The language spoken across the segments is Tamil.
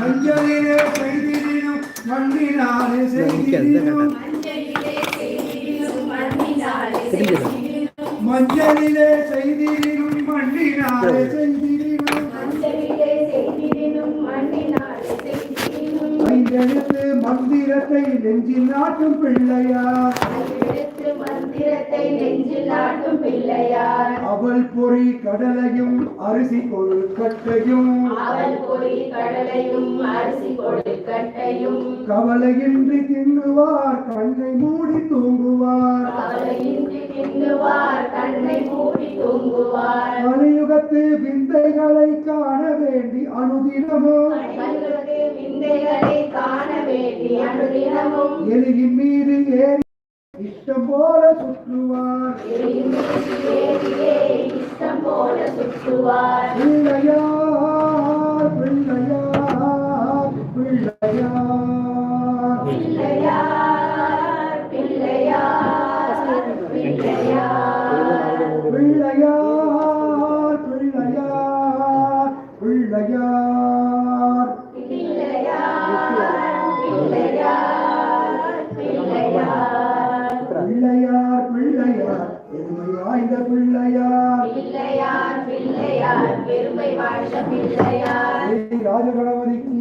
மஞ்சளிலே செய்திடும் மண்ணினாலே செய்திடும் மஞ்சளிலே செய்திடினும் மண்ணினாலே செய்திடினும். ஐந்தெழுத்து மந்திரத்தை நெஞ்சில் நாட்டும் பிள்ளையார். மந்திரத்தை நெஞ்சில் நாட்டும் பிள்ளையார். அவள் பொறி கடலையும் அரிசி கொழுக்கட்டையும் அவள் பொறி கடலையும் அரிசி கொழுக்கட்டையும் கவலையின்றி தின்னுவார் கண்ணை மூடி தூங்குவார். கவலையின்றி தின்னுவார் கண்ணை மூடி தூங்குவார். கலியுகத்து விந்தைகளை காண வேண்டி மனிதனுக்கு விந்தைகளை காண வேண்டி அனுதினமும். எலியின் மீது ஏறி இஷ்டம் போல சுற்றுவார் ஏறியே இஷ்டம் போல சுற்றுவார் பெருமை வாழ்ந்த பிள்ளையார். ஸ்ரீ ராஜகணபதிக்கு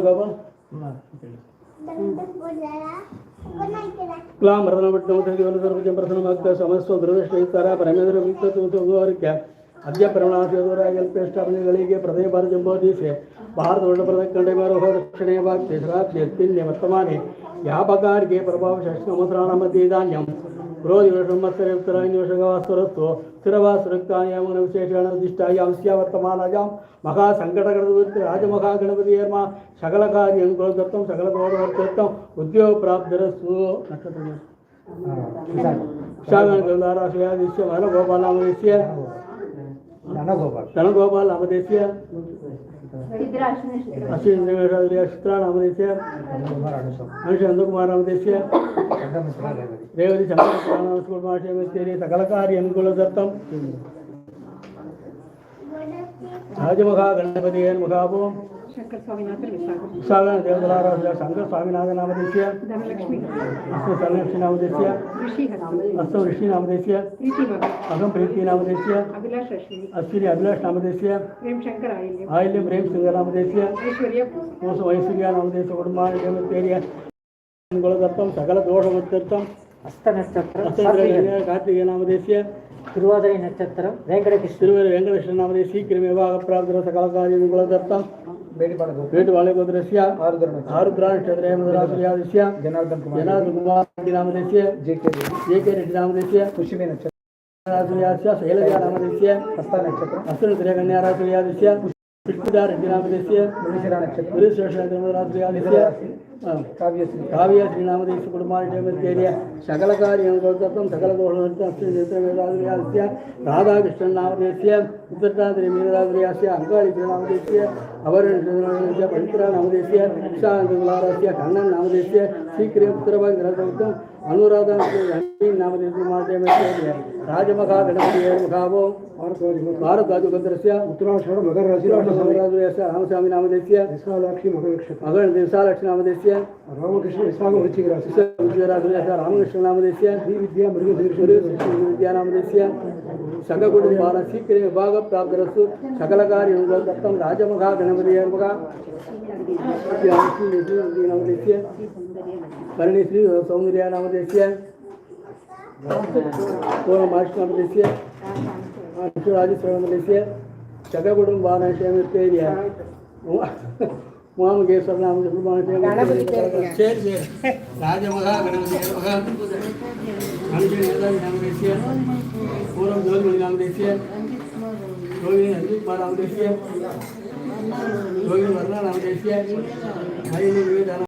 ಹೇಳು ಬಾಬಾ ಪರಮೇಂದ್ರ ಅದ್ಯ ಪರಿಮಾಣಗಳಿಗೆ ಪ್ರದೇ ಬಾರ ಜಂಬೋದೀಸೆ ಭಾರತ ವರ್ಣಪರದ ಕಂಡಮಾರೋಹ ರಕ್ಷಣೆ ವಾಕ್ತಿ ಶ್ರಾತ್ತಿ ಪಿನ್ಯ ವರ್ತಮಾನೆ ಯಾವ ಪ್ರಭಾವ ಶಾಸ್ತ್ರ ಮಧುರಾಣ ಮಧ್ಯೆ ಧಾನ್ಯಂ क्रोधिवशं मत्सरेत्तरान्निवशगवास्वरत्व स्थिरवासुरक्तायामन विशेषेणदिष्टायां वर्तमानायां महासङ्कटकृतवृत्ति राजमहागणपतिर्मा सकलकार्यं कुलदत्तं सकलप्रवर्तत्तम् उद्योगप्राप्तिरस्तु नक्षत्रगणगोपालामदेश्य धनगोपाल नामदेश्य अशी इंद्रगडाश्त्रानामदेश्य मनुष्य अंधकुमारामदेश्य रेवती शंकरकुमारामस्कुलमाशयमित्येरे सकलकार्यनुकुलदत्तं सहजमुखा गणपतिः मुखापो विशाला देवदलाराध्या शंकर स्वामीनाथनामदेशीय अस्तु धनलक्ष्मीनामदेशीय अस्तु ऋषिनामदेशीय अहम प्रीतिनामदेशीय अश्विनी अभिलाषनामदेशीय आयल्यम प्रेम सिंहनामदेशीय मोसम ऐश्वर्यानामदेश कुटुंबान देवतेर्य குலதத்தம் சகல தோஷ முத்தத்தம் அஸ்த நட்சத்திரம் கார்த்திகை நாமதேசிய திருவாதிரை நட்சத்திரம் வெங்கடகிருஷ்ண திருவேறு வெங்கடகிருஷ்ண நாமதேசி கிருமேவாக பிராப்திர சகல காரியம் குலதத்தம் మేడిపాడగోత్రస్య ఆరుద్రాష్ట్రదయ జనార్దన్ కుమార్ జనార్దన్ కుమార్ రెడ్డి రామదేశ్య జేకే జేకే రెడ్డి రామదేశ్య పుష్యమే నక్షత్రం రాజుయాస్య శైలజ రామదేశ్య హస్త నక్షత్రం హస్త నక్షత్రకన్యా రాజుయాస్య पिष्टुदारग्रामस्य गुरुशेषराज्यादिस्य काव्यश्रीनामदेशु कुटुम्बार्जमत्यैर्य सकलकार्यं सकलदोषास्य राधाकृष्णनामदेस्य उत्तराद्रिमीनराद्रियास्य अङ्गारिनामदेस्य अवरणस्य पवित्रनामदेस्य शान्तकुलारस्य कण्णन् नामदेस्य शीघ्रं उत्तरभागं ಕಾರ್ಯಂ ಸಕಲ ದೋಷ ರಾಧಾಕೃಷ್ಣನ್ ನಾಮದೇಶ್ಯ ಉತ್ತರಾದ್ರಿ ಮೀನರಾದ್ರಿಯಾಸ್ಯ ಅಂಗಾಳಿ ನಾಮದೇಶ್ಯ ಅವರ ಪವಿತ್ರ ನಾಮದೇಶ್ಯ ಶಾಂತಗುಲಾರಸ್ಯ ಕಣ್ಣನ್ ನಾಮದೇಶ್ಯ ಶೀಘ್ರ ಉತ್ತರವಾಗಿ ಗ್ರಹದೌತಂ ಅನುರಾಧ ನಾಮದೇಶ ಮಾಧ್ಯಮ ರಾಜಮಖ ಗಣಪತಿಯ ಮುಖಾವೋ ಭಾರತಾಜು ಗಂಧರಸ್ಯ ಉತ್ತರಾಷಾಢ ಮಕರ ರಾಶಿ ರಾಮಸ್ವಾಮಿ ರಾಮಸ್ವಾಮಿ ನಾಮದೇಶ್ಯ ವಿಶಾಲಾಕ್ಷಿ ಮಕರ ನಕ್ಷತ್ರ ಮಗಳ ದಿವಸಾಲಕ್ಷ್ಮಿ ನಾಮದೇಶ್ಯ ರಾಮಕೃಷ್ಣ ವಿಶಾಖ ವೃಶ್ಚಿಕ ರಾಶಿ ರಾಮಕೃಷ್ಣ ನಾಮದೇಶ್ಯ ಶ್ರೀ ವಿದ್ಯಾ ಮೃಗ ವಿದ್ಯಾನಾಮದೇಶ್ಯ ಸಗಗುಡುಂಬಾಲ ಶೀಘ್ರ ವಿಭಾಗ ಪ್ರಾಪ್ತರಸ್ಸು ಸಕಲ ಕಾರ್ಯ ದತ್ತಂ ರಾಜಮಗ ಗಣಪತಿಯ ಮಗ ನಾಮದೇಶ್ಯ ಕರ್ಣಿ ಶ್ರೀ ಸೌಂದರ್ಯ ನಾಮದೇಶ್ಯ ಪೂರ್ಣ ಮಾಷ್ಟ ನಾಮದೇಶ್ಯ ರಾಜೇಶ್ವರ ನಾಮದೇಶ್ಯ ಸಗಗುಡುಂಬಾಲಯ ಉಮಾಮಗೇಶ್ವರ ನಾಮದೇಶ್ಯ ರಾಜಮಗ ಗಣಪತಿಯ అందుకని ఎలాగే కాంగ్రెస్ పూర్వం జోగి కాంగ్రెస్ రోగి అజిత్ కుమార్ కాంగ్రెస్ రోగి వర్ణ కాంగ్రెస్ మరి